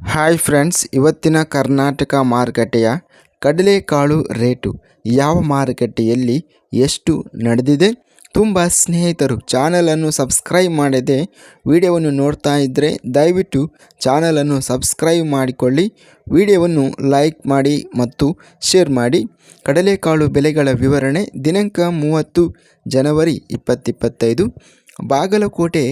Hi friends, ಇವತ್ತಿನ ಕರ್ನಾಟಕ ಮಾರುಕಟ್ಟೆಯ ಕಡಲೆಕಾಳು ರೇಟು ಯಾವ ಮಾರುಕಟ್ಟೆಯಲ್ಲಿ ಎಷ್ಟು ನಡೆದಿದೆ? ತುಂಬ ಸ್ನೇಹಿತರು ಚಾನಲನ್ನು ಸಬ್ಸ್ಕ್ರೈಬ್ ಮಾಡದೆ ವಿಡಿಯೋವನ್ನು ನೋಡ್ತಾ ಇದ್ದರೆ ದಯವಿಟ್ಟು ಚಾನಲನ್ನು ಸಬ್ಸ್ಕ್ರೈಬ್ ಮಾಡಿಕೊಳ್ಳಿ, ವಿಡಿಯೋವನ್ನು ಲೈಕ್ ಮಾಡಿ ಮತ್ತು ಶೇರ್ ಮಾಡಿ. ಕಡಲೆಕಾಳು ಬೆಲೆಗಳ ವಿವರಣೆ ದಿನಾಂಕ ಮೂವತ್ತು ಜನವರಿ ಇಪ್ಪತ್ತಿಪ್ಪತ್ತೈದು ಬಾಗಲಕೋಟೆ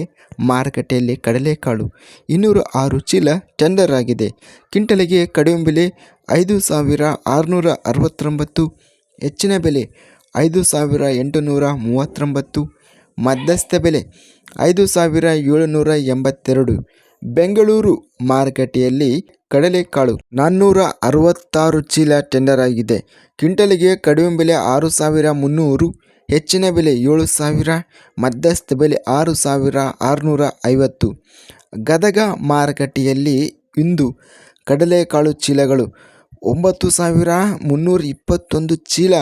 ಮಾರುಕಟ್ಟೆಯಲ್ಲಿ ಕಡಲೆಕಾಳು ಇನ್ನೂರ ಆರು ಚೀಲ ಟೆಂಡರ್ ಆಗಿದೆ. ಕಿಂಟಲಿಗೆ ಕಡಿಮೆ ಬೆಲೆ ಐದು ಸಾವಿರ ಆರುನೂರ ಅರವತ್ತೊಂಬತ್ತು, ಹೆಚ್ಚಿನ ಬೆಲೆ ಐದು ಸಾವಿರ ಎಂಟುನೂರ ಮೂವತ್ತೊಂಬತ್ತು, ಮಧ್ಯಸ್ಥ ಬೆಲೆ ಐದು ಸಾವಿರ ಏಳುನೂರ ಎಂಬತ್ತೆರಡು. ಬೆಂಗಳೂರು ಮಾರುಕಟ್ಟೆಯಲ್ಲಿ ಕಡಲೆಕಾಳು ನಾನ್ನೂರ ಅರವತ್ತಾರು ಚೀಲ ಟೆಂಡರ್ ಆಗಿದೆ. ಕಿಂಟಲಿಗೆ ಕಡಿಮೆ ಬೆಲೆ ಆರು ಸಾವಿರ ಮುನ್ನೂರು ಹೆಚ್ಚಿನ ಬೆಲೆ ಏಳು ಸಾವಿರ, ಮಧ್ಯಸ್ಥ ಬೆಲೆ ಆರು ಸಾವಿರ ಆರುನೂರ ಐವತ್ತು. ಗದಗ ಮಾರುಕಟ್ಟೆಯಲ್ಲಿ ಇಂದು ಕಡಲೆಕಾಳು ಚೀಲಗಳು ಒಂಬತ್ತು ಸಾವಿರ ಮುನ್ನೂರ ಇಪ್ಪತ್ತೊಂದು ಚೀಲ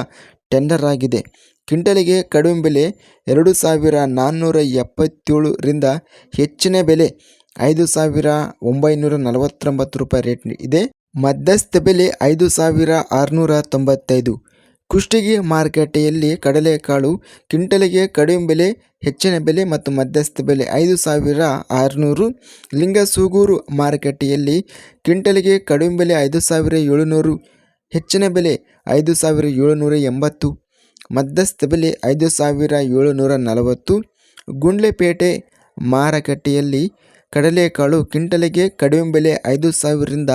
ಟೆಂಡರ್ ಆಗಿದೆ. ಕ್ವಿಂಟಲಿಗೆ ಕಡಿಮೆ ಬೆಲೆ ಎರಡು ಸಾವಿರ ನಾನ್ನೂರ ಎಪ್ಪತ್ತೇಳರಿಂದ ಹೆಚ್ಚಿನ ಬೆಲೆ ಐದು ಸಾವಿರ ಒಂಬೈನೂರ ನಲವತ್ತೊಂಬತ್ತು ರೂಪಾಯಿ ರೇಟ್ ಇದೆ. ಮಧ್ಯಸ್ಥ ಬೆಲೆ ಐದು ಸಾವಿರ ಆರುನೂರ ತೊಂಬತ್ತೈದು. ಕುಷ್ಟಗಿ ಮಾರುಕಟ್ಟೆಯಲ್ಲಿ ಕಡಲೆಕಾಳು ಕ್ವಿಂಟಲಿಗೆ ಕಡಿಮೆ ಬೆಲೆ, ಹೆಚ್ಚಿನ ಬೆಲೆ ಮತ್ತು ಮಧ್ಯಸ್ಥ ಬೆಲೆ ಐದು ಸಾವಿರ ಆರುನೂರು. ಲಿಂಗಸೂಗೂರು ಮಾರುಕಟ್ಟೆಯಲ್ಲಿ ಕ್ವಿಂಟಲಿಗೆ ಕಡಿಮೆ ಬೆಲೆ ಐದು ಸಾವಿರ ಏಳುನೂರು, ಹೆಚ್ಚಿನ ಬೆಲೆ ಐದು ಸಾವಿರ ಏಳುನೂರ ಎಂಬತ್ತು, ಮಧ್ಯಸ್ಥ ಬೆಲೆ ಐದು ಸಾವಿರ ಏಳುನೂರ ನಲವತ್ತು. ಗುಂಡ್ಲೆಪೇಟೆ ಮಾರುಕಟ್ಟೆಯಲ್ಲಿ ಕಡಲೆಕಾಳು ಕ್ವಿಂಟಲಿಗೆ ಕಡಿಮೆ ಬೆಲೆ ಐದು ಸಾವಿರದಿಂದ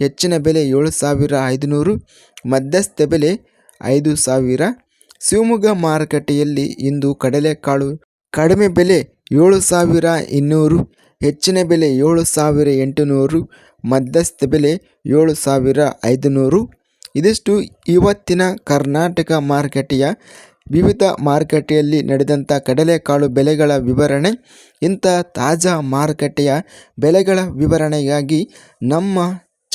ಹೆಚ್ಚಿನ ಬೆಲೆ ಏಳು ಸಾವಿರ ಐದುನೂರು, ಮಧ್ಯಸ್ಥ ಬೆಲೆ ಐದು ಸಾವಿರ. ಶಿವಮೊಗ್ಗ ಮಾರುಕಟ್ಟೆಯಲ್ಲಿ ಇಂದು ಕಡಲೆಕಾಳು ಕಡಿಮೆ ಬೆಲೆ ಏಳು ಸಾವಿರ ಇನ್ನೂರು, ಹೆಚ್ಚಿನ ಬೆಲೆ ಏಳು ಸಾವಿರ ಎಂಟುನೂರು, ಮಧ್ಯಸ್ಥ ಬೆಲೆ ಏಳು ಸಾವಿರ ಐದುನೂರು. ಇದಿಷ್ಟು ಇವತ್ತಿನ ಕರ್ನಾಟಕ ಮಾರುಕಟ್ಟೆಯ ವಿವಿಧ ಮಾರುಕಟ್ಟೆಯಲ್ಲಿ ನಡೆದಂಥ ಕಡಲೆಕಾಳು ಬೆಲೆಗಳ ವಿವರಣೆ, ಇಂಥ ತಾಜಾ ಮಾರುಕಟ್ಟೆಯ ಬೆಲೆಗಳ ವಿವರಣೆಗಾಗಿ ನಮ್ಮ